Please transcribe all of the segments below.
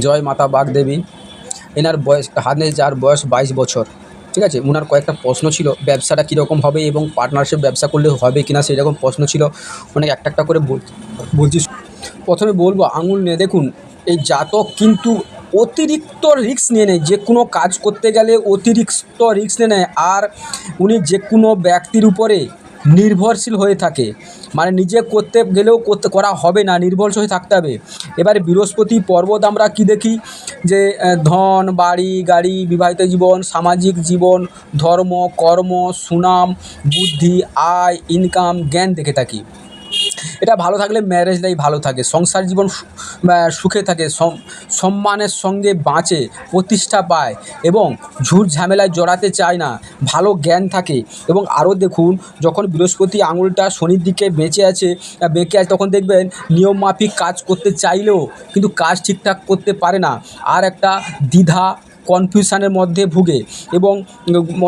জয় মাতা বাগদেবী এনার বয়স হাতে যার বয়স বাইশ বছর। ঠিক আছে? ওনার কয়েকটা প্রশ্ন ছিল, ব্যবসাটা কীরকম হবে এবং পার্টনারশিপ ব্যবসা করলে হবে কিনা সেই রকম প্রশ্ন ছিল। অনেক একটা একটা করে বল বলছি। প্রথমে বলব, আঙুল নিয়ে দেখুন, এই জাতক কিন্তু অতিরিক্ত রিস্ক নিয়ে নেয়। যে কোনো কাজ করতে গেলে অতিরিক্ত রিস্ক নিয়ে নেয়। আর উনি যে কোনো ব্যক্তির উপরে নির্ভরশীল হয়ে থাকে। মানে নিজে করতে গেলেও করতে, করা হবে না, নির্ভরশীল হয়ে থাকতে হবে। এবারে বৃহস্পতি পর্বত আমরা কি দেখি? যে ধন, বাড়ি, গাড়ি, বিবাহিত জীবন, সামাজিক জীবন, ধর্ম, কর্ম, সুনাম, বুদ্ধি, আয় ইনকাম জ্ঞান দেখে থাকি। এটা ভালো থাকলে ম্যারেজ লাইফ ভালো থাকে, সংসার জীবন সুখে থাকে সম্মানের সঙ্গে বাঁচে, প্রতিষ্ঠা পায় এবং ঝুট ঝামেলায় জড়াতে চায় না, ভালো জ্ঞান থাকে এবং আরও দেখুন, যখন বৃহস্পতি আঙুলটা শনির দিকে বেঁচে আছে বেঁকে আছে, তখন দেখবেন নিয়ম মাফিক কাজ করতে চাইলেও কিন্তু কাজ ঠিকঠাক করতে পারে না। আর একটা দ্বিধা কনফিউশনের মধ্যে ভুগে এবং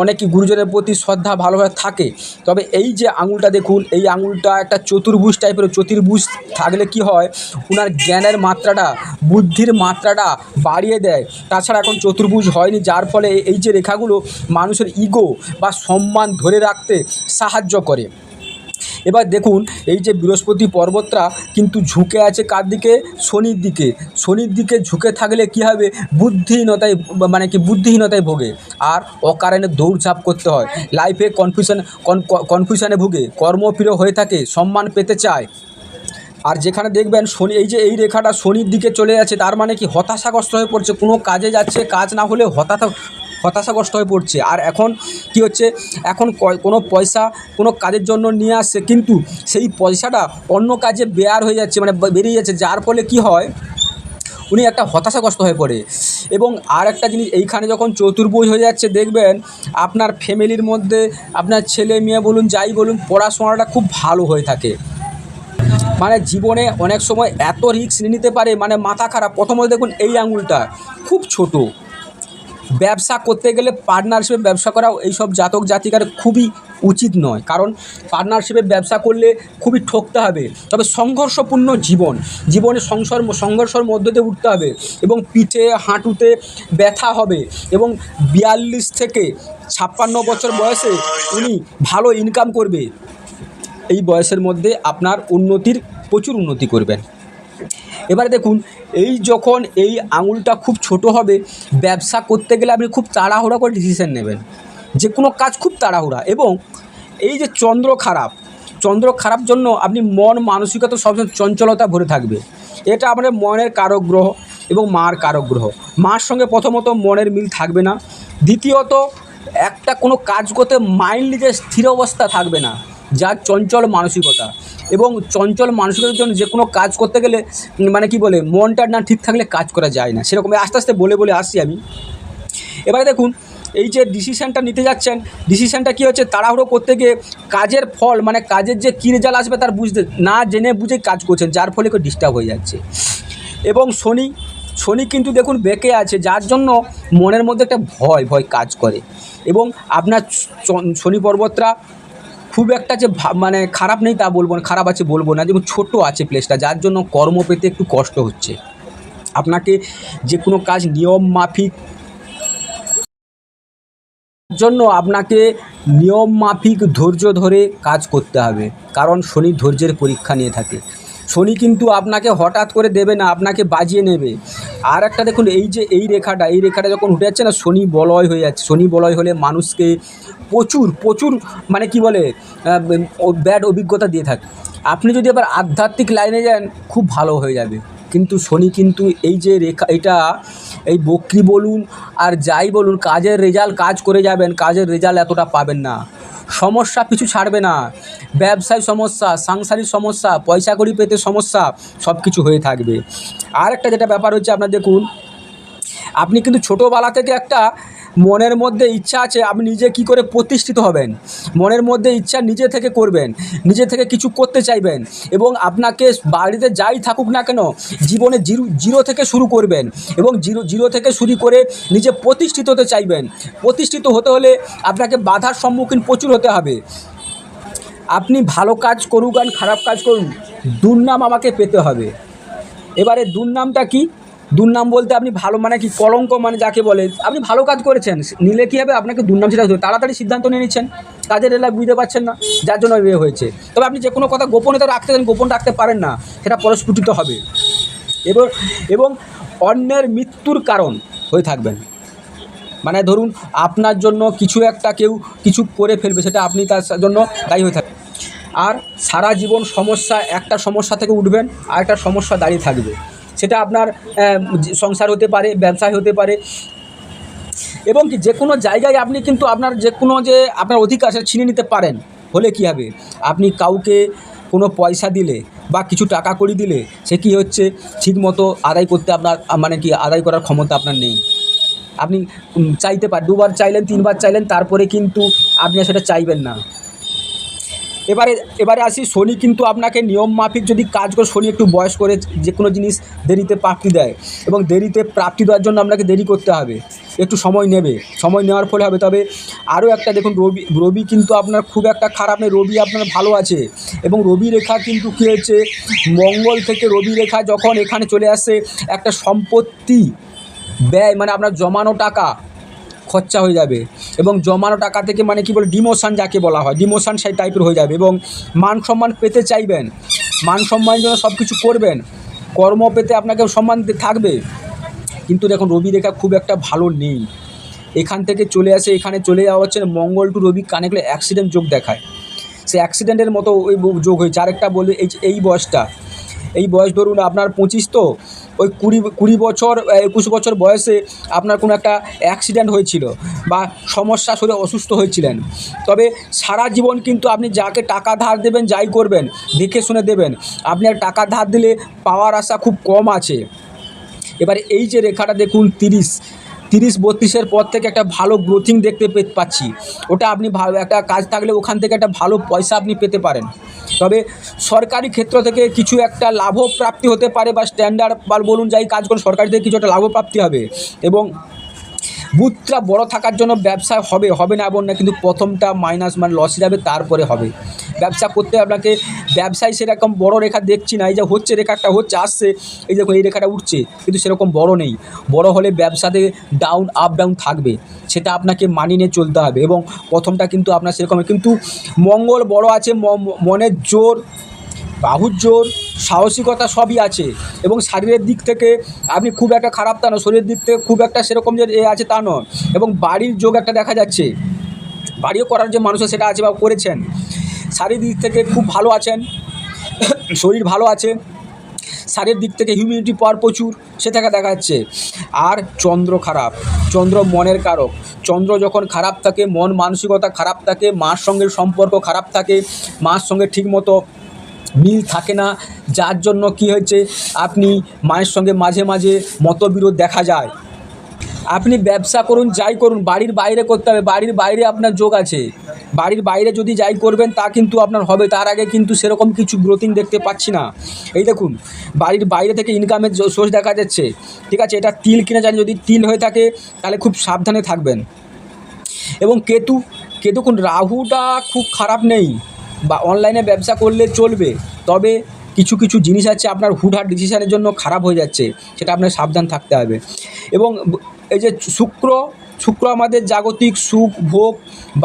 অনেকই গুরুজনের প্রতি শ্রদ্ধা ভালোভাবে থাকে। তবে এই যে আঙুলটা দেখুন, এই আঙুলটা একটা চতুর্ভুজ টাইপের চতুর্ভুজ থাকলে কি হয় ওনার জ্ঞানের মাত্রাটা, বুদ্ধির মাত্রাটা বাড়িয়ে দেয়। তাছাড়া এখন চতুর্ভুজ হয়নি, যার ফলে এই যে রেখাগুলো মানুষের ইগো বা সম্মান ধরে রাখতে সাহায্য করে। এবার দেখুন, এই যে বৃহস্পতি পর্বতটা কিন্তু ঝুঁকে আছে কার দিকে? শনির দিকে। শনির দিকে ঝুঁকে থাকলে কী হবে? বুদ্ধিহীনতায় মানে কি বুদ্ধিহীনতায় ভোগে। আর অকারণে দৌড়ঝাঁপ করতে হয়। লাইফে কনফিউশন কনফিউশনে ভুগে। কর্মপ্রিয় হয়ে থাকে, সম্মান পেতে চায়। আর যেখানে দেখবেন, শনি, এই যে এই রেখাটা শনির দিকে চলে যাচ্ছে, তার মানে কি হতাশাগ্রস্ত হয়ে পড়ছে। কোনো কাজে যাচ্ছে, কাজ না হলে হতাশা হতাশাগ্রস্ত হয়ে পড়ছে। আর এখন কি হচ্ছে? এখন কোনো পয়সা, কোনো কাজের জন্য নিয়ে আসছে, কিন্তু সেই পয়সাটা অন্য কাজে বেয়ার হয়ে যাচ্ছে মানে বেরিয়ে যাচ্ছে। যার ফলে কি হয়? উনি একটা হতাশাগ্রস্ত হয়ে পড়ে। এবং আর একটা জিনিস, এইখানে যখন চতুর্ভুজ হয়ে যাচ্ছে, দেখবেন আপনার ফ্যামিলির মধ্যে, আপনার ছেলে মেয়ে বলুন, যাই বলুন, পড়াশোনাটা খুব ভালো হয়ে থাকে। মানে জীবনে অনেক সময় এত রিস্ক নিতে পারে মানে মাথা খারাপ। প্রথমত দেখুন, এই আঙুলটা খুব ছোট। ব্যবসা করতে গেলে পার্টনারশিপে ব্যবসা করা এইসব জাতক জাতিকার খুবই উচিত নয়। কারণ পার্টনারশিপে ব্যবসা করলে খুবই ঠকতে হবে। তবে সংঘর্ষপূর্ণ জীবন, জীবনে সংসার, সংঘর্ষের মধ্য দিয়ে উঠতে হবে এবং পিঠে, হাঁটুতে ব্যথা হবে এবং বিয়াল্লিশ থেকে ছাপ্পান্ন বছর বয়সে উনি ভালো ইনকাম করবে। এই বয়সের মধ্যে আপনার উন্নতির প্রচুর উন্নতি করবেন। এবারে দেখুন, এই যখন এই আঙুলটা খুব ছোট হবে, ব্যবসা করতে গেলে আপনি খুব তাড়াহুড়া করে ডিসিশন নেবেন। যে কোনো কাজ খুব তাড়াহুড়া এবং এই যে চন্দ্র খারাপ চন্দ্র খারাপ জন্য আপনি মন, মানসিকতা সবসময় চঞ্চলতা ভরে থাকবে। এটা আপনার মনের কারক গ্রহ এবং মার কারক গ্রহ। মার সঙ্গে প্রথমত মনের মিল থাকবে না। দ্বিতীয়ত, একটা কোনো কাজ করতে মাইন্ডলি যে স্থির অবস্থা থাকবে না। যার চঞ্চল মানসিকতা। এবং চঞ্চল মানসিকতার জন্য যে কোনো কাজ করতে গেলে মানে কি বলে, মনটা না ঠিক থাকলে কাজ করা যায় না। সেরকম আস্তে আস্তে বলে বলে আসছি আমি। এবারে দেখুন, এই যে ডিসিশানটা নিতে যাচ্ছেন ডিসিশানটা কী হচ্ছে, তাড়াহুড়ো করতে গিয়ে কাজের ফল মানে কাজের যে কী রেজাল্ট আসবে তার বুঝতে, না জেনে বুঝে কাজ করছেন, যার ফলে কেউ ডিস্টার্ব হয়ে যাচ্ছে। এবং শনি শনি কিন্তু দেখুন বেঁকে আছে, যার জন্য মনের মধ্যে একটা ভয় ভয় কাজ করে। এবং আপনার শনি পর্বতরা খুব একটা যে মানে খারাপ নেই তা বলব না, খারাপ আছে বলব না, যেমন ছোট আছে প্লেসটা যার জন্য কর্ম পেতে একটু কষ্ট হচ্ছে। আপনাকে যে কোনো কাজ, নিয়ম মাফিক জন্য আপনাকে নিয়ম মাফিক ধৈর্য ধরে কাজ করতে হবে, কারণ শনি ধৈর্যের পরীক্ষা নিয়ে থাকে। শনি কিন্তু আপনাকে হঠাৎ করে দেবে না, আপনাকে বাজিয়ে নেবে। আর একটা দেখুন, এই যে এই রেখাটা এই রেখাটা যখন উঠে যাচ্ছে না শনি বলয় হয়ে যাচ্ছে। শনি বলয় হলে মানুষকে প্রচুর প্রচুর মানে কি বলে ব্যাড অভিজ্ঞতা দিয়ে থাকে। আপনি যদি আবার আধ্যাত্মিক লাইনে যান, খুব ভালো হয়ে যাবে। কিন্তু শনি কিন্তু এই যে রেখা, এটা এই বকরি বলুন আর যাই বলুন, কাজের রেজাল্ট কাজ করে যাবেন, কাজের রেজাল্ট এতটা পাবেন না। সমস্যা কিছু ছাড়বে না। ব্যবসায় সমস্যা, সাংসারিক সমস্যা, পয়সা কড়ি পেতে সমস্যা, সব কিছু হয়ে থাকবে। আর একটা যেটা ব্যাপার হচ্ছে আপনার দেখুন, আপনি কিন্তু ছোটোবেলা থেকে একটা মনের মধ্যে ইচ্ছা আছে, আপনি নিজে কি করে প্রতিষ্ঠিত হবেন? মনের মধ্যে ইচ্ছা নিজে থেকে করবেন, নিজে থেকে কিছু করতে চাইবেন এবং আপনাকে বাড়িতে যাই থাকুক না কেন, জীবনে জিরো জিরো থেকে শুরু করবেন এবং জিরো জিরো থেকে শুরু করে নিজে প্রতিষ্ঠিত হতে চাইবেন। প্রতিষ্ঠিত হতে হলে আপনাকে বাধার সম্মুখীন প্রচুর হতে হবে। আপনি ভালো কাজ করুক আর খারাপ কাজ করুন, দুর্নাম আমাকে পেতে হবে। এবারে দুর্নামটা কি? দুর্নাম বলতে আপনি ভালো মানে কি কলঙ্ক মানে যাকে বলে, আপনি ভালো কাজ করেছেন, নিলে কী হবে? আপনাকে দুর্নাম সেটা তাড়াতাড়ি সিদ্ধান্ত নিয়ে নিচ্ছেন। কাজের এলাকা বুঝতে পারছেন না, যার জন্য বিয়ে হয়েছে। তবে আপনি যে কোনো কথা গোপনে তো রাখতে গোপন রাখতে পারেন না, সেটা পরস্ফুটিত হবে। এবং এবং অন্যের মৃত্যুর কারণ হয়ে থাকবেন। মানে ধরুন, আপনার জন্য কিছু একটা কেউ কিছু করে ফেলবে, সেটা আপনি তার জন্য দায়ী হয়ে থাকবেন। আর সারা জীবন সমস্যা, একটা সমস্যা থেকে উঠবেন আর একটা সমস্যা দাঁড়িয়ে থাকবে। সেটা আপনার সংসার হতে পারে, ব্যবসায় হতে পারে। এবং কি যে কোনো জায়গায় আপনি কিন্তু আপনার যে কোনো যে আপনার অধিকার সেটা ছিনে নিতে পারেন। হলে কী হবে? আপনি কাউকে কোনো পয়সা দিলে বা কিছু টাকা করি দিলে, সে কি হচ্ছে? ঠিকমতো আদায় করতে আপনার মানে কি আদায় করার ক্ষমতা আপনার নেই। আপনি চাইতে পারেন দুবার চাইলেন, তিনবার চাইলেন, তারপরে কিন্তু আপনি সেটা চাইবেন না। এবারে এবারে আসি, শনি কিন্তু আপনাকে নিয়ম মাফিক যদি কাজ করে, শনি একটু বয়স করে যে কোনো জিনিস দেরিতে প্রাপ্তি দেয় এবং দেরিতে প্রাপ্তি দেওয়ার জন্য আপনাকে দেরি করতে হবে, একটু সময় নেবে, সময় নেওয়ার ফলে হবে। তবে আরও একটা দেখুন, রবি রবি কিন্তু আপনার খুব একটা খারাপ নেই রবি আপনার ভালো আছে এবং রবি রেখা কিন্তু কী হয়েছে, মঙ্গল থেকে রবি রেখা যখন এখানে চলে আসে, একটা সম্পত্তি ব্যয় মানে আপনার জমানো টাকা খরচা হয়ে যাবে এবং জমানো টাকা থেকে মানে কি বলে ডিমোশান যাকে বলা হয় ডিমোশান সেই টাইপের হয়ে যাবে এবং মান সম্মান পেতে চাইবেন, মান সম্মানের জন্য সব কিছু করবেন, কর্ম পেতে আপনাকে সম্মান থাকবে। কিন্তু দেখুন, রবি রেখা খুব একটা ভালো নেই। এখান থেকে চলে আসে, এখানে চলে যাওয়া হচ্ছে, মঙ্গল টু রবি কানেগুলো অ্যাক্সিডেন্ট যোগ দেখায়। সে অ্যাক্সিডেন্টের মতো ওই যোগ হয়েছে। আরেকটা বলি, এই এই বয়সটা, এই বয়স ধরুন আপনার পঁচিশ তো ওই কুড়ি কুড়ি বছর, একুশ বছর বয়সে আপনার কোনো একটা অ্যাক্সিডেন্ট হয়েছিল বা সমস্যা শরীরে অসুস্থ হয়েছিলেন। তবে সারা জীবন কিন্তু আপনি যাকে টাকা ধার দেবেন, যাই করবেন, দেখে শুনে দেবেন। আপনি আর টাকা ধার দিলে পাওয়ার আশা খুব কম আছে। এবারে এই যে রেখাটা দেখুন, তিরিশ। তিরিশ বত্রিশের পর থেকে একটা ভালো গ্রোথিং দেখতে পাচ্ছি। ওটা আপনি ভালো, একটা কাজ থাকলে ওখান থেকে একটা ভালো পয়সা আপনি পেতে পারেন। তবে সরকারি ক্ষেত্র থেকে কিছু একটা লাভপ্রাপ্তি হতে পারে বা স্ট্যান্ডার্ড বা বলুন যাই কাজ করুন, সরকারি থেকে কিছু একটা লাভপ্রাপ্তি হবে। এবং বুথটা বড় থাকার জন্য ব্যবসা হবে হবে না এমন না, কিন্তু প্রথমটা মাইনাস মানে লস যাবে, তারপরে হবে। ব্যবসা করতে আপনাকে, ব্যবসায় সেরকম বড় রেখা দেখছি না, এই যে হচ্ছে রেখাটা হচ্ছে, আসছে, এই দেখুন এই রেখাটা উঠছে, কিন্তু সেরকম বড় নেই। বড় হলে ব্যবসাতে ডাউন আপ ডাউন থাকবে, সেটা আপনাকে মানিয়ে নিয়ে চলতে হবে এবং প্রথমটা কিন্তু আপনার সেরকম, কিন্তু মঙ্গল বড় আছে মনের জোর বাহুর সাহসিকতা সবই আছে এবং শারীরের দিক থেকে আপনি খুব একটা খারাপ তা নয়, শরীরের দিক থেকে খুব একটা সেরকম যে এ আছে তা নয় এবং বাড়ির যোগ একটা দেখা যাচ্ছে। বাড়িও করার যে মানুষ সেটা আছে বা করেছেন। শারীরিক দিক থেকে খুব ভালো আছেন, শরীর ভালো আছে, শারীরিক দিক থেকে হিউমিডিটি পাওয়ার প্রচুর সেটাকে দেখা যাচ্ছে। আর চন্দ্র খারাপ, চন্দ্র মনের কারক, চন্দ্র যখন খারাপ থাকে, মন মানসিকতা খারাপ থাকে, মার সঙ্গে সম্পর্ক খারাপ থাকে, মার সঙ্গে ঠিকমতো মিল থাকে না। যার জন্য কি হয়েছে? আপনি মায়ের সঙ্গে মাঝে মাঝে মতবিরোধ দেখা যায়। আপনি ব্যবসা করুন, যাই করুন, বাড়ির বাইরে করতে হবে। বাড়ির বাইরে আপনার যোগ আছে। বাড়ির বাইরে যদি যাই করবেন, তা কিন্তু আপনার হবে। তার আগে কিন্তু সেরকম কিছু গ্রোথিং দেখতে পাচ্ছি না। এই দেখুন, বাড়ির বাইরে থেকে ইনকামের সোর্স দেখা যাচ্ছে। ঠিক আছে, এটা তিল কিনা জানি, যদি তিল হয়ে থাকে, তাহলে খুব সাবধানে থাকবেন। এবং কেতু কেতু কোন রাহুটা খুব খারাপ নেই। বা অনলাইনে ব্যবসা করলে চলবে, তবে কিছু কিছু জিনিস আছে আপনার হুটহাট ডিসিশানের জন্য খারাপ হয়ে যাচ্ছে, সেটা আপনার সাবধান থাকতে হবে। এবং এই যে শুক্র শুক্র আমাদের জাগতিক সুখ, ভোগ,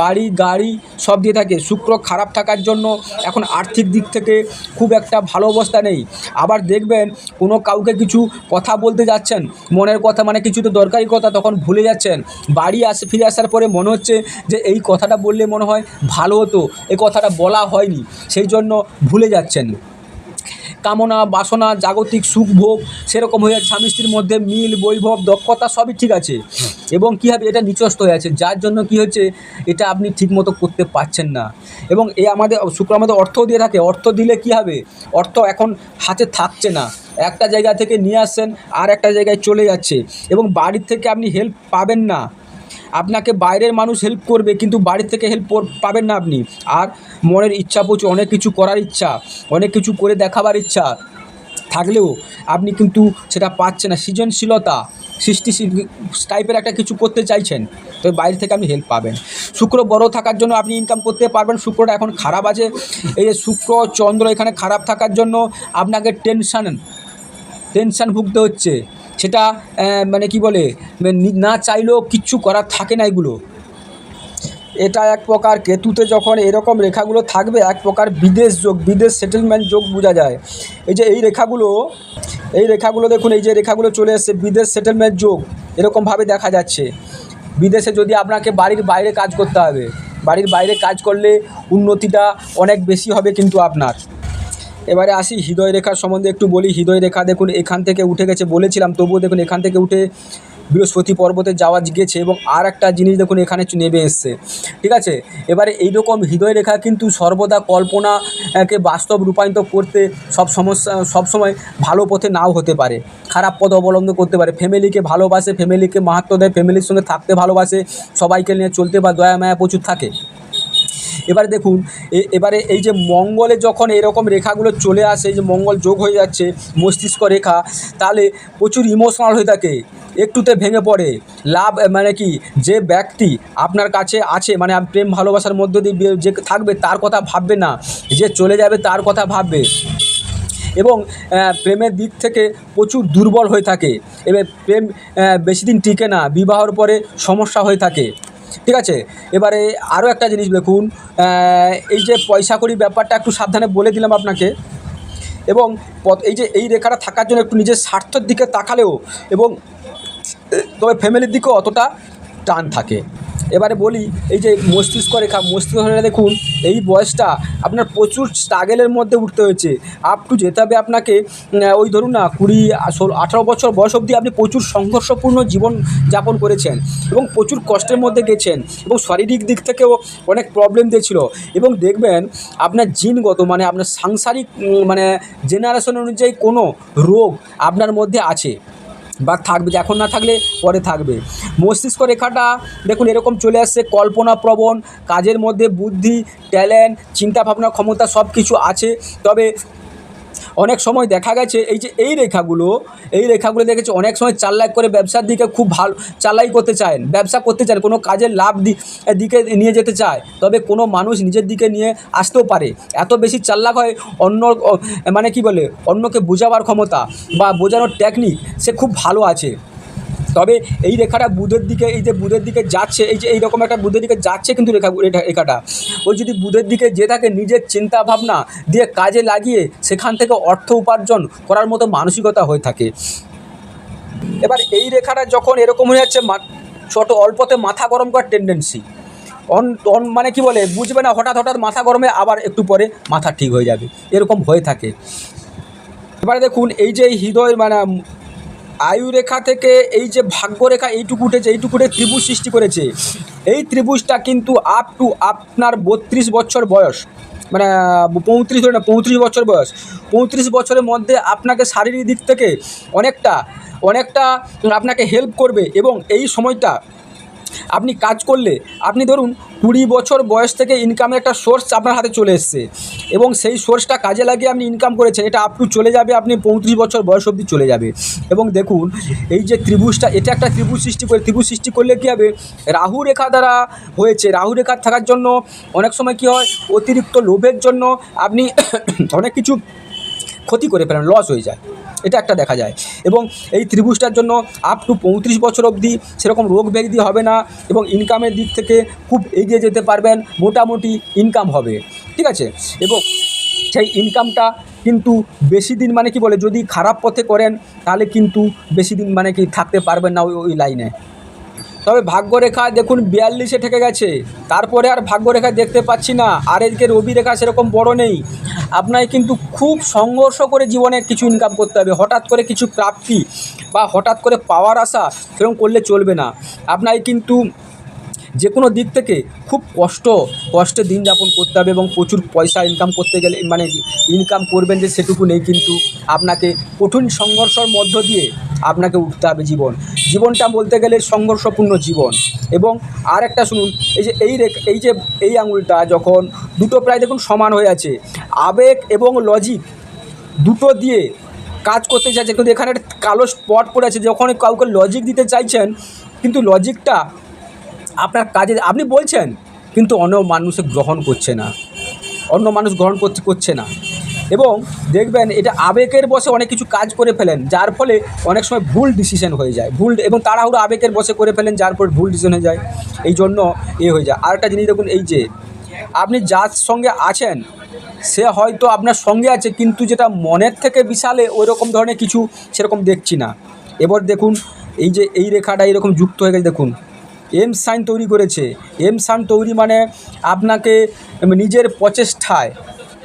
বাড়ি, গাড়ি সব দিয়ে থাকে। শুক্র খারাপ থাকার জন্য এখন আর্থিক দিক থেকে খুব একটা ভালো অবস্থা নেই। আবার দেখবেন কোনো কাউকে কিছু কথা বলতে যাচ্ছেন, মনের কথা মানে কিছু তো দরকারি কথা তখন ভুলে যাচ্ছেন। বাড়ি আসে, ফিরে আসার পরে মনে হচ্ছে যে এই কথাটা বললে মনে হয় ভালো হতো এই কথাটা বলা হয়নি, সেই জন্য ভুলে যাচ্ছেন। কামনা, বাসনা, জাগতিক সুখ, ভোগ, সেরকম হয়ে যাচ্ছে স্বামী স্ত্রীর মধ্যে মিল, বৈভব, দক্ষতা সবই ঠিক আছে। এবং কী হবে? এটা নিচস্ত হয়ে আছে। যার জন্য কি হচ্ছে? এটা আপনি ঠিকমতো করতে পারছেন না। এবং এ আমাদের শুক্র আমাদের অর্থ দিয়ে থাকে। অর্থ দিলে কি হবে? অর্থ এখন হাতে থাকছে না। একটা জায়গা থেকে নিয়ে আসছেন, আর একটা জায়গায় চলে যাচ্ছে। এবং বাড়ির থেকে আপনি হেল্প পাবেন না। আপনাকে বাইরের মানুষ হেল্প করবে, কিন্তু বাড়ির থেকে হেল্প পাবেন না আপনি। আর মনের ইচ্ছা প্রচুর অনেক কিছু করার ইচ্ছা, অনেক কিছু করে দেখাবার ইচ্ছা। থাকলেও আপনি কিন্তু সেটা পাচ্ছেন না। সৃজনশীলতা সৃষ্টিশীল টাইপের একটা কিছু করতে চাইছেন, তো বাইরে থেকে আপনি হেল্প পাবেন। শুক্র বড় থাকার জন্য আপনি ইনকাম করতে পারবেন। শুক্রটা এখন খারাপ আছে। এই যে শুক্র, চন্দ্র এখানে খারাপ থাকার জন্য আপনাকে টেনশান টেনশন ভুগতে হচ্ছে। সেটা মানে কি বলে, না চাইলেও কিচ্ছু করার থাকে না এগুলো। এটা এক প্রকার কেতুতে যখন এরকম রেখাগুলো থাকবে, এক প্রকার বিদেশ যোগ, বিদেশ সেটেলমেন্ট যোগ বোঝা যায়। এই যে এই রেখাগুলো এই রেখাগুলো দেখুন, এই যে রেখাগুলো চলে এসছে, বিদেশ সেটেলমেন্ট যোগ, এরকমভাবে দেখা যাচ্ছে। বিদেশে যদি আপনাকে বাড়ির বাইরে কাজ করতে হবে, বাড়ির বাইরে কাজ করলে উন্নতিটা অনেক বেশি হবে কিন্তু আপনার। এবারে আসি হৃদয় রেখার সম্বন্ধে একটু বলি। হৃদয় রেখা দেখুন, এখান থেকে উঠে গেছে, বলেছিলাম, তবুও দেখুন, এখান থেকে উঠে বৃহস্পতি পর্বতে যাওয়া গেছে এবং আর একটা জিনিস দেখুন, এখানে নেমে এসছে। ঠিক আছে? এবারে এইরকম হৃদয় রেখা কিন্তু সর্বদা কল্পনাকে বাস্তব রূপায়িত করতে সব সমস্যা, সব সময় ভালো পথে নাও হতে পারে। খারাপ পথ অবলম্বন করতে পারে। ফ্যামিলিকে ভালোবাসে, ফ্যামিলিকে মাহাত্ম দেয়, ফ্যামিলির সঙ্গে থাকতে ভালোবাসে, সবাইকে নিয়ে চলতে বা দয়া মায়া প্রচুর থাকে। এবারে দেখুন এবারে এই যে মঙ্গলে যখন এরকম রেখাগুলো চলে আসে যে মঙ্গল যোগ হয়ে যাচ্ছে, মস্তিষ্ক রেখা, তাহলে প্রচুর ইমোশনাল হয়ে থাকে। একটুতে ভেঙে পড়ে। লাভ মানে কি, যে ব্যক্তি আপনার কাছে আছে মানে প্রেম ভালোবাসার মধ্য দিয়ে যে থাকবে, তার কথা ভাববে না। যে চলে যাবে, তার কথা ভাববে। এবং প্রেমের দিক থেকে প্রচুর দুর্বল হয়ে থাকে। এবার প্রেম বেশি দিন টিকে না, বিবাহর পরে সমস্যা হয়ে থাকে। ঠিক আছে? এবারে আরও একটা জিনিস দেখুন এই যে পয়সা করি ব্যাপারটা একটু সাবধানে বলে দিলাম আপনাকে। এবং এই যে এই রেখাটা থাকার জন্য একটু নিজের স্বার্থের দিকে তাকালেও, এবং তবে ফ্যামিলির দিকেও অতটা টান থাকে। এবারে বলি, এই যে মস্তিষ্ক রেখা মস্তিষ্ক রেখা দেখুন, এই বয়সটা আপনার প্রচুর স্ট্রাগেলের মধ্যে উঠতে হয়েছে। আপ টু যেতে হবে আপনাকে ওই ধরুন না, কুড়ি, ষোলো, আঠারো বছর বয়স অবধি আপনি প্রচুর সংঘর্ষপূর্ণ জীবন যাপন করেছেন এবং প্রচুর কষ্টের মধ্যে গেছেন এবং শারীরিক দিক থেকেও অনেক প্রবলেম দিয়েছিল। এবং দেখবেন, আপনার জিনগত মানে আপনার সাংসারিক মানে জেনারেশন অনুযায়ী কোনো রোগ আপনার মধ্যে আছে। বা থাকবে এখন না থাকলে পরে থাকবে। মস্তিষ্ক রেখাটা দেখুন এরকম চলে আসছে, কল্পনা প্রবণ, কাজের মধ্যে বুদ্ধি, ট্যালেন্ট চিন্তা ভাবনা ক্ষমতা সব কিছু আছে। তবে অনেক সময় দেখা গেছে, এই যে এই রেখাগুলো এই রেখাগুলো দেখেছে, অনেক সময় চাল্লাক করে ব্যবসার দিকে খুব ভালো চালাই করতে চায়, ব্যবসা করতে চায়, কোনো কাজের লাভ দিকে নিয়ে যেতে চায়, তবে কোনো মানুষ নিজের দিকে নিয়ে আসতেও পারে। এত বেশি চাল্লাক হয় অন্য মানে কি বলে, অন্যকে বোঝাবার ক্ষমতা বা বোঝানোর টেকনিক সে খুব ভালো আছে। তবে এই রেখাটা বুধের দিকে, এই যে বুধের দিকে যাচ্ছে, এই যে এইরকম একটা বুধের দিকে যাচ্ছে কিন্তু রেখা, রেখা- রেখাটা। ওই যদি বুধের দিকে যে থাকে নিজের চিন্তা ভাবনা দিয়ে কাজে লাগিয়ে সেখান থেকে অর্থ উপার্জন করার মতো মানসিকতা হয়ে থাকে। এবার এই রেখাটা যখন এরকম হয়ে যাচ্ছে ছোট অল্পতে মাথা গরম করার টেন্ডেন্সি অন অন মানে কি বলে, বুঝবে না, হঠাৎ হঠাৎ মাথা গরমে আবার একটু পরে মাথা ঠিক হয়ে যাবে। এরকম হয়ে থাকে। এবারে দেখুন, এই যে হৃদয় মানে আয়ু রেখা থেকে এই যে ভাগ্যরেখা, এইটুকু উঠেছে এইটুকুটে ত্রিভুজ সৃষ্টি করেছে। এই ত্রিভুজটা কিন্তু আপ টু আপনার বত্রিশ বছর বয়স। মানে পঁয়ত্রিশ ধরে না, পঁয়ত্রিশ বছর বয়স। পঁয়ত্রিশ বছরের মধ্যে আপনাকে শারীরিক দিক থেকে অনেকটা অনেকটা আপনাকে হেল্প করবে এবং এই সময়টা আপনি কাজ করলে, আপনি ধরুন কুড়ি বছর বয়স থেকে ইনকামের একটা সোর্স আপনার হাতে চলে এসছে এবং সেই সোর্সটা কাজে লাগিয়ে আপনি ইনকাম করেছেন, এটা আপ টু চলে যাবে, আপনি পঁয়ত্রিশ বছর বয়স অবধি চলে যাবে। এবং দেখুন, এই যে ত্রিভুজটা, এটা একটা ত্রিভুজ সৃষ্টি করে, ত্রিভুজ সৃষ্টি করলে কী হবে? রাহু রেখা দ্বারা হয়েছে। রাহু রেখা থাকার জন্য অনেক সময় কী হয়? অতিরিক্ত লোভের জন্য আপনি অনেক কিছু ক্ষতি করে ফেলেন লস হয়ে যায়। এটা একটা দেখা যায়। এবং এই ত্রিভুজটার জন্য আপ টু পঁয়ত্রিশ বছর অবধি সেরকম রোগ ব্যাধি হবে না এবং ইনকামের দিক থেকে খুব এগিয়ে যেতে পারবেন, মোটামুটি ইনকাম হবে। ঠিক আছে? এবং সেই ইনকামটা কিন্তু বেশি দিন মানে কি বলে, যদি খারাপ পথে করেন তাহলে কিন্তু বেশি দিন মানে কি থাকতে পারবেন না ওই ওই লাইনে তবে ভাগ্যরেখা দেখুন বিয়াল্লিশে ঠেকে গেছে। তারপরে আর ভাগ্যরেখা দেখতে পাচ্ছি না। আর এদিকে রবি রেখা সেরকম বড় নেই। আপনাকে কিন্তু খুব সংঘর্ষ করে জীবনে কিছু ইনকাম করতে হবে। হঠাৎ করে কিছু প্রাপ্তি বা হঠাৎ করে পাওয়ার আশা সেরকম করলে চলবে না। আপনাকে কিন্তু যে কোনো দিক থেকে খুব কষ্ট, কষ্টে দিন যাপন করতে হবে এবং প্রচুর পয়সা ইনকাম করতে গেলে মানে ইনকাম করবেন যে সেটুকু নেই কিন্তু। আপনাকে কঠিন সংঘর্ষর মধ্য দিয়ে আপনাকে উঠতে হবে জীবন। জীবনটা বলতে গেলে সংঘর্ষপূর্ণ জীবন। এবং আর একটা শুনুন, এই যে, এই এই যে, এই আঙুলটা যখন দুটো প্রায় দেখুন সমান হয়ে আছে, আবেগ এবং লজিক দুটো দিয়ে কাজ করতে চাইছে, কিন্তু এখানে একটা কালো স্পট পড়ে আছে, যখন কাউকে লজিক দিতে চাইছেন, কিন্তু লজিকটা আপনার কাজে, আপনি বলছেন, কিন্তু অন্য মানুষে গ্রহণ করছে না। অন্য মানুষ গ্রহণ করছে না। এবং দেখবেন এটা আবেগের বসে অনেক কিছু কাজ করে ফেলেন, যার ফলে অনেক সময় ভুল ডিসিশন হয়ে যায়। ভুল এবং তাড়াহুড়ো আবেগের বসে করে ফেলেন, যার ফলে ভুল ডিসিশন হয়ে যায়। এই জন্য এ হয়ে যায়। আরেকটা জিনিস দেখুন, এই যে আপনি যার সঙ্গে আছেন, সে হয়তো আপনার সঙ্গে আছে, কিন্তু যেটা মনের থেকে বিশালে ওই রকম ধরনের কিছু সেরকম দেখছি না। এবার দেখুন, এই যে এই রেখাটা এরকম যুক্ত হয়ে গেছে, দেখুন। এম সাইন তৈরি করেছে। এম সাইন তৈরি মানে আপনাকে নিজের প্রচেষ্টায়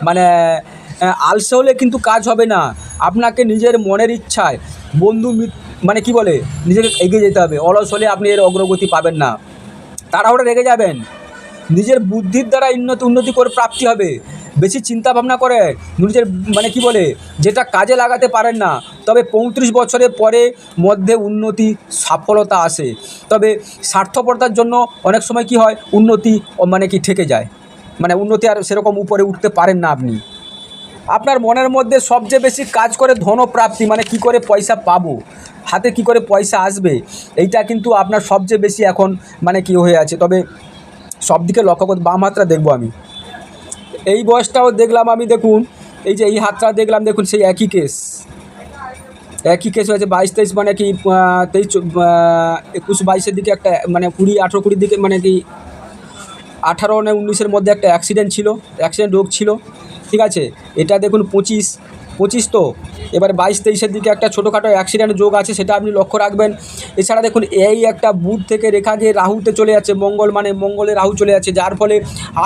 মানে আলসে হলে কিন্তু কাজ হবে না। আপনাকে নিজের মনের ইচ্ছায় বন্ধু মানে কি বলে? নিজেকে এগিয়ে যেতে হবে। অলস হলে আপনি এর অগ্রগতি পাবেন না। তাড়াহুড়ো রেগে যাবেন। নিজের বুদ্ধির দ্বারা উন্নতি উন্নতি করে প্রাপ্তি হবে। বেশি চিন্তা ভাবনা করে নিজের মানে কি বলে? যেটা কাজে লাগাতে পারেন না। তবে পঁয়ত্রিশ বছরের পরে মধ্যে উন্নতি, সফলতা আসে। তবে স্বার্থপরতার জন্য অনেক সময় কি হয়? উন্নতি মানে কি থেকে যায়। মানে উন্নতি আর সেরকম উপরে উঠতে পারেন না আপনি। আপনার মনের মধ্যে সবচেয়ে বেশি কাজ করে ধনপ্রাপ্তি মানে কি করে পয়সা পাবো? হাতে কি করে পয়সা আসবে? এইটা কিন্তু আপনার সবচেয়ে বেশি এখন মানে কি হয়ে আছে। তবে সব দিকে লক্ষ্য করে বাম হাতটা দেখব আমি। এই বয়সটাও দেখলাম আমি, দেখুন, এই যে এই হাতটা দেখলাম, দেখুন, সেই একই কেস। একই কেস হয়েছে, বাইশ তেইশ মানে কি তেইশ একুশ বাইশের দিকে একটা মানে কুড়ি, আঠেরো, কুড়ির দিকে মানে কি, আঠারো না উনিশের মধ্যে একটা অ্যাক্সিডেন্ট ছিল অ্যাক্সিডেন্ট রোগ ছিল। ঠিক আছে? এটা দেখুন পঁচিশ পঁচিশ তো। এবার বাইশ, তেইশের দিকে একটা ছোটোখাটো অ্যাক্সিডেন্ট যোগ আছে, সেটা আপনি লক্ষ্য রাখবেন। এছাড়া দেখুন, এই একটা বুধ থেকে রেখা গিয়ে রাহুতে চলে যাচ্ছে, মঙ্গল মানে মঙ্গলে রাহু চলে যাচ্ছে, যার ফলে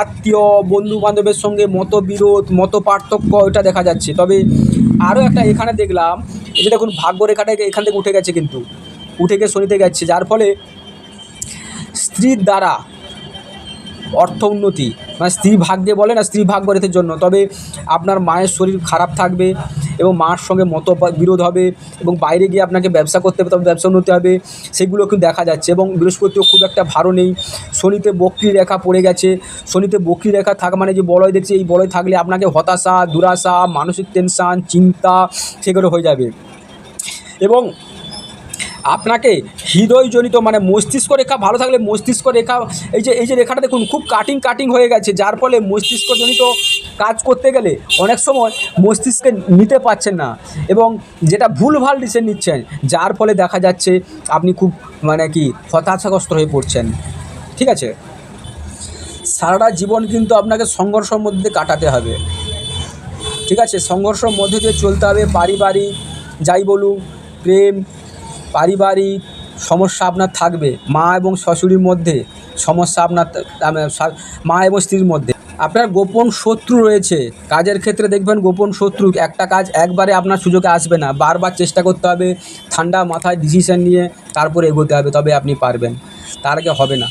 আত্মীয় বন্ধু বান্ধবের সঙ্গে মতবিরোধ মত পার্থক্য এটা দেখা যাচ্ছে। তবে আরও একটা এখানে দেখলাম, এই যে দেখুন ভাগ্য রেখাটা এখান থেকে উঠে গেছে কিন্তু, উঠে গিয়ে শনিতে গেছে যার ফলে স্ত্রীর দ্বারা অর্থ উন্নতি মানে স্ত্রী ভাগ্যে বলে না, স্ত্রী ভাগ্য রেথের জন্য। তবে আপনার মায়ের শরীর খারাপ থাকবে এবং মার সঙ্গে মত বিরোধ হবে এবং বাইরে গিয়ে আপনাকে ব্যবসা করতে হবে, তবে ব্যবসা উন্নতি হবে, সেগুলো কিন্তু দেখা যাচ্ছে এবং বৃহস্পতিও খুব একটা ভালো নেই। শনিতে বক্রি রেখা পড়ে গেছে। শনিতে বক্রি রেখা থাকা মানে যে বলয় দেখছি, এই বলয় থাকলে আপনাকে হতাশা, দুরাশা, মানসিক টেনশান চিন্তা সেগুলো হয়ে যাবে। এবং আপনাকে হৃদয়জনিত মানে মস্তিষ্ক রেখা, ভালো থাকলে মস্তিষ্ক রেখা, এই যে এই যে রেখাটা দেখুন, খুব কাটিং কাটিং হয়ে গেছে, যার ফলে মস্তিষ্কজনিত কাজ করতে গেলে অনেক সময় মস্তিষ্কে নিতে পারছেন না এবং যেটা ভুলভাল ডিসিশন নিচ্ছেন, যার ফলে দেখা যাচ্ছে আপনি খুব মানে কি হতাশাগ্রস্ত হয়ে পড়ছেন। ঠিক আছে? সারাটা জীবন কিন্তু আপনাকে সংঘর্ষের মধ্যে কাটাতে হবে। ঠিক আছে? সংঘর্ষের মধ্যে দিয়ে চলতে হবে, পারিবারিক, যাই বলুন প্রেম পারিবারিক সমস্যা আপনার থাকবে, মা এবং শ্বশুরির মধ্যে সমস্যা আপনার মা এবং স্ত্রীর মধ্যে। আপনার গোপন শত্রু রয়েছে, কাজের ক্ষেত্রে দেখবেন গোপন শত্রু, একটা কাজ একবারে আপনার সুযোগে আসবে না, বারবার চেষ্টা করতে হবে, ঠান্ডা মাথায় ডিসিশন নিয়ে তারপরে এগোতে হবে, তবে আপনি পারবেন, তার আগে হবে না।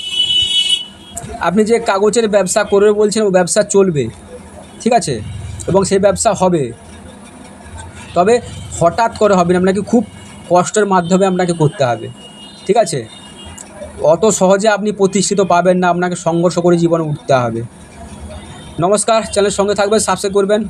আপনি যে কাগজের ব্যবসা করবে বলছেন, ও ব্যবসা চলবে, ঠিক আছে, এবং সেই ব্যবসা হবে, তবে হঠাৎ করে হবে না, আপনাকে খুব কষ্টের মাধ্যমে আপনাকে করতে হবে, ঠিক আছে? অত সহজে আপনি প্রতিষ্ঠিত পাবেন না, আপনাকে সংঘর্ষ করে জীবনে উঠতে হবে। নমস্কার, চ্যানেলের সঙ্গে থাকবেন, সাবস্ক্রাইব করবেন।